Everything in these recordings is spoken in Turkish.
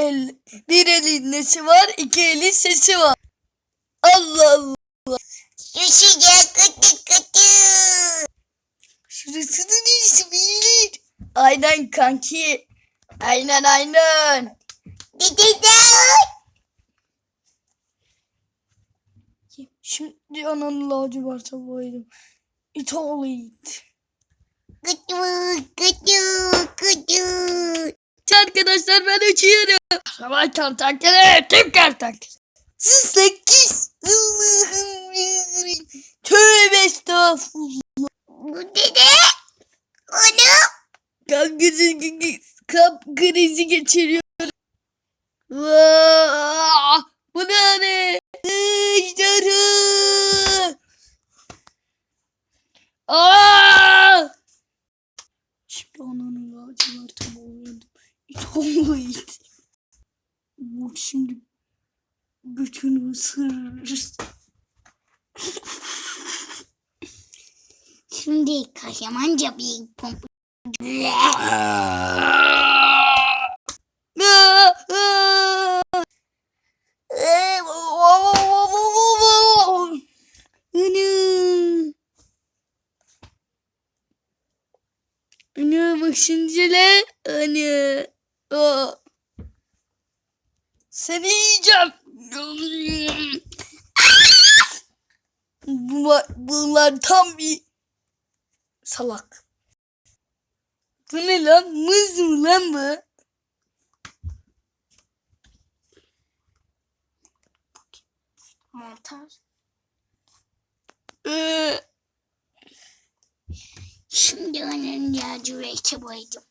el, bir elin nesi var, iki elin sesi var. Allah Allah. Gel kutu kutu. Şurasının iyisi bilir. Aynen kanki. Aynen aynen. Şimdi ananı lacivert'e boyadım. It all it. kutu kutu kutu. Arkadaşlar ben uçuyorum. Sabah kertenkele, tüm kertenkele. Sekiz. Tövbe estağfurullah. Bu dede. Onu. Kalp krizi, kalp krizi geçiriyorum. Vaa! Bu ne ne? Ejderha! Aa! Şimdi ananın laciverti boğuyordum. İt it. Bu şimdi götünü ısırır. Şimdi kaşamanca bir pompa. Ana. Bak lan. Ana. Aa. Seni yiyeceğim. Bunlar, bunlar tam bir salak. Bu ne lan? Mız mı lan bu? Mantar. Ee, Şimdi onun laciverte boyadım.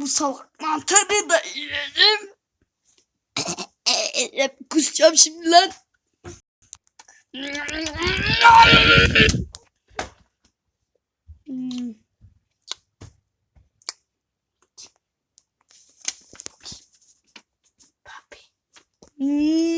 Bu salak mantarı da yedim. E, kusacağım şimdi lan. Hmm. Hmm.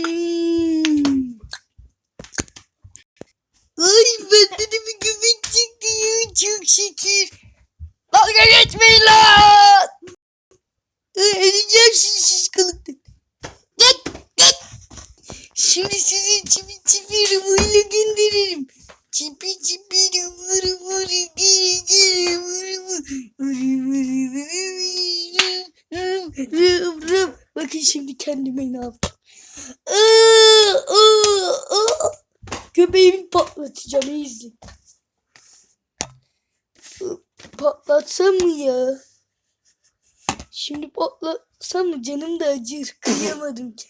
Öleceğim. Git git. Şimdi sizi çipi çipi rıvıyla gönderirim. Çipi çipi rıvı rıvı geri geri vırı Rıv rıv. Bakın şimdi kendime ne yapacağım. Aa. Göbeğimi patlatacağım izleyin. Patlatsam mı ya? Şimdi patlatsam mı canım da acır. Kıyamadım ki.